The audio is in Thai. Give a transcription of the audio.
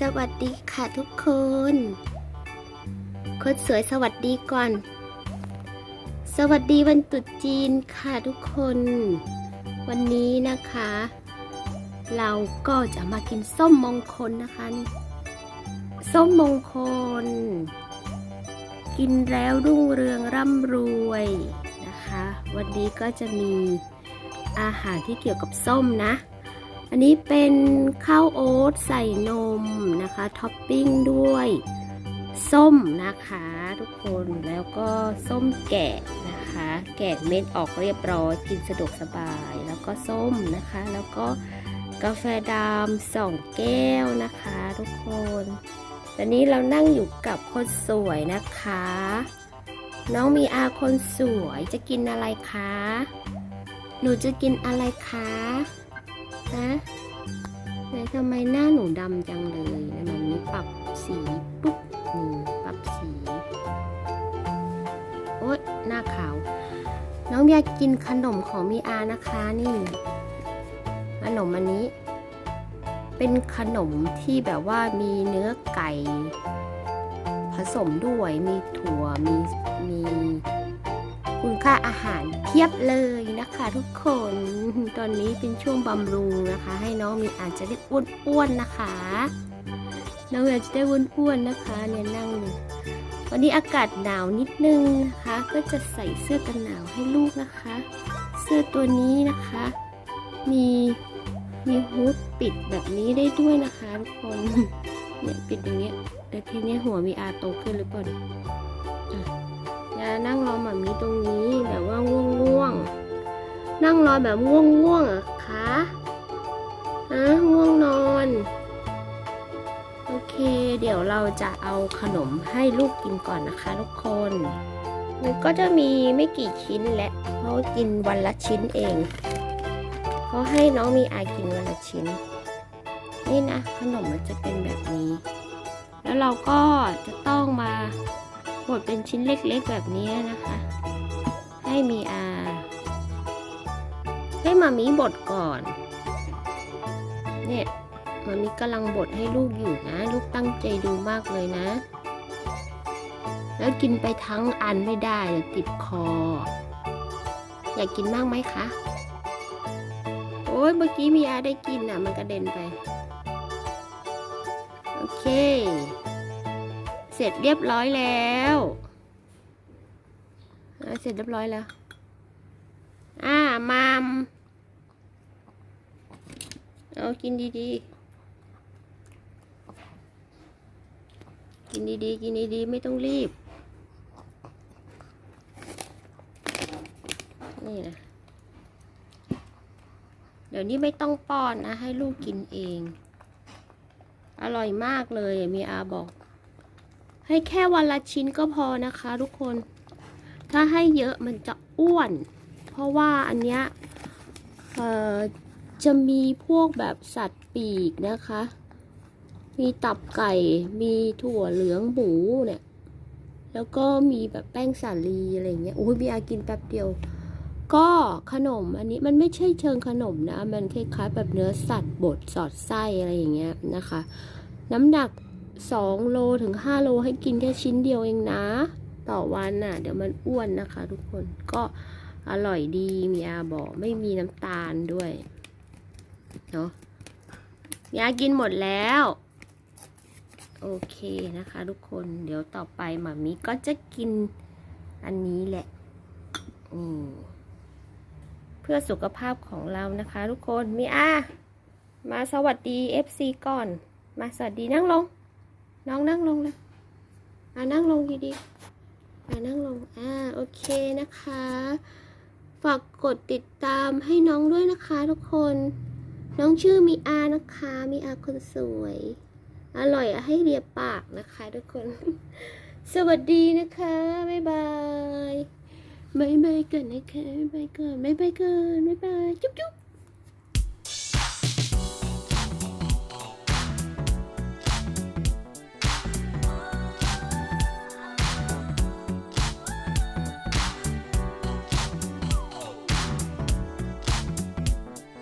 สวัสดีค่ะทุกคน คนสวยสวัสดีก่อน สวัสดีวันตรุษจีนค่ะทุกคน วันนี้นะคะ เราก็จะมากินส้มมงคลนะคะนี่ส้มมงคล กินแล้วรุ่งเรืองร่ำรวยนะคะ วันนี้ก็จะมีอาหารที่เกี่ยวกับส้มนะ อันนี้เป็นข้าวโอ๊ตใส่นมนะคะท็อปปิ้งด้วย ส้มนะคะทุกคนแล้วก็ส้มแกะนะคะ แกะเม็ดออกเรียบร้อยกินสะดวกสบาย แล้วก็ส้มนะคะ แล้วก็กาแฟดำสองแก้วนะคะทุกคนตอนนี้เรานั่งอยู่กับคนสวยนะคะ น้องมีอาคนสวยจะกินอะไรคะ หนูจะกินอะไรคะ ฮะไหนทำไมหน้าหนูดำจังเลยนะมันนี้ปรับสีปุ๊บนี่ปรับสี โอ๊ยหน้าขาว น้องอยากกินขนมของมีอานะคะนี่ ขนมอันนี้ เป็นขนมที่แบบว่ามีเนื้อไก่ ผสมด้วยมีถั่วมีมี ค่าอาหารเพียบเลยนะคะทุกคน ตอนนี้เป็นช่วงบำรุงนะคะ ให้น้องมีอาจจะได้อ้วนๆนะคะน้องอากจะได้อ้วนๆนะคะเนี่ยนั่งอยู่วันนี้อากาศหนาวนิดนึงนะคะ ก็จะใส่เสื้อกันหนาวให้ลูกนะคะ เสื้อตัวนี้นะคะ มีมีฮูดปิดแบบนี้ได้ด้วยนะคะทุกคนเนี่ยปิดอย่างเงี้ยแต่ทีนี้หัวมีอาโตขึ้นหรือเปล่า อย่านั่งรอแบบนี้ตรงนี้แบบว่าง่วงง่วงนั่งรอแบบง่วงง่วงอะคะฮะง่วงนอน โอเค เดี๋ยวเราจะเอาขนมให้ลูกกินก่อนนะคะทุกคนมันก็จะมีไม่กี่ชิ้นแหละเพราะกินวันละชิ้นเองเขาให้น้องมีอากินวันละชิ้น นี่นะขนมมันจะเป็นแบบนี้ แล้วเราก็จะต้องมา บดเป็นชิ้นเล็กๆแบบนี้นะคะ ให้มีอาให้มามีบดก่อน เนี่ยมามีกำลังบดให้ลูกอยู่นะ ลูกตั้งใจดูมากเลยนะ แล้วกินไปทั้งอันไม่ได้ติดคอ อยากกินมากไหมคะ โอ้ยเมื่อกี้มีอาได้กินอะ มันกระเด็นไป โอเค เสร็จเรียบร้อยแล้วเสร็จเรียบร้อยแล้ว อ่ามามเอากินดีๆ กินดีๆ กินดีๆ ไม่ต้องรีบ นี่นะ เดี๋ยวนี้ไม่ต้องป้อนนะ ให้ลูกกินเอง อร่อยมากเลยมีอาบอก ให้แค่วันละชิ้นก็พอนะคะทุกคน ถ้าให้เยอะมันจะอ้วน เพราะว่าอันเนี้ยจะมีพวกแบบสัตว์ปีกนะคะ มีตับไก่ มีถั่วเหลืองหมูเนี่ย แล้วก็มีแบบแป้งสาลีอะไรเงี้ยโอ้ยมีอากินแป๊บเดียว ก็ขนมอันนี้มันไม่ใช่เชิงขนมนะ มันคล้ายๆแบบเนื้อสัตว์บดสอดไส้อะไรอย่างเงี้ยนะคะ น้ำหนัก 2 โลถึง 5 โลให้กินแค่ชิ้นเดียวเองนะ ต่อวันน่ะ เดี๋ยวมันอ้วนนะคะ ทุกคนก็อร่อยดีมีอาบอกไม่มีน้ำตาลด้วยเนาะยากินหมดแล้ว โอเคนะคะ ทุกคนเดี๋ยวต่อไปหมามีก็จะกินอันนี้แหละอืมเพื่อสุขภาพของเรานะคะ ทุกคนมีอามาสวัสดี FC ก่อน มาสวัสดีนั่งลง น้องนั่งลงเลยอ่านั่งลงดีๆอ่านั่งลง อ่า โอเคนะคะ ฝากกดติดตามให้น้องด้วยนะคะทุกคน น้องชื่อมีอานะคะ มีอาคนสวย อร่อยให้เรียบปากนะคะทุกคน สวัสดีนะคะ บ๊ายบายบ๊ายบายกันนะคะบ๊ายบายก่อนบ๊ายบายก่อนบ๊ายบาย จุ๊บจุ๊บ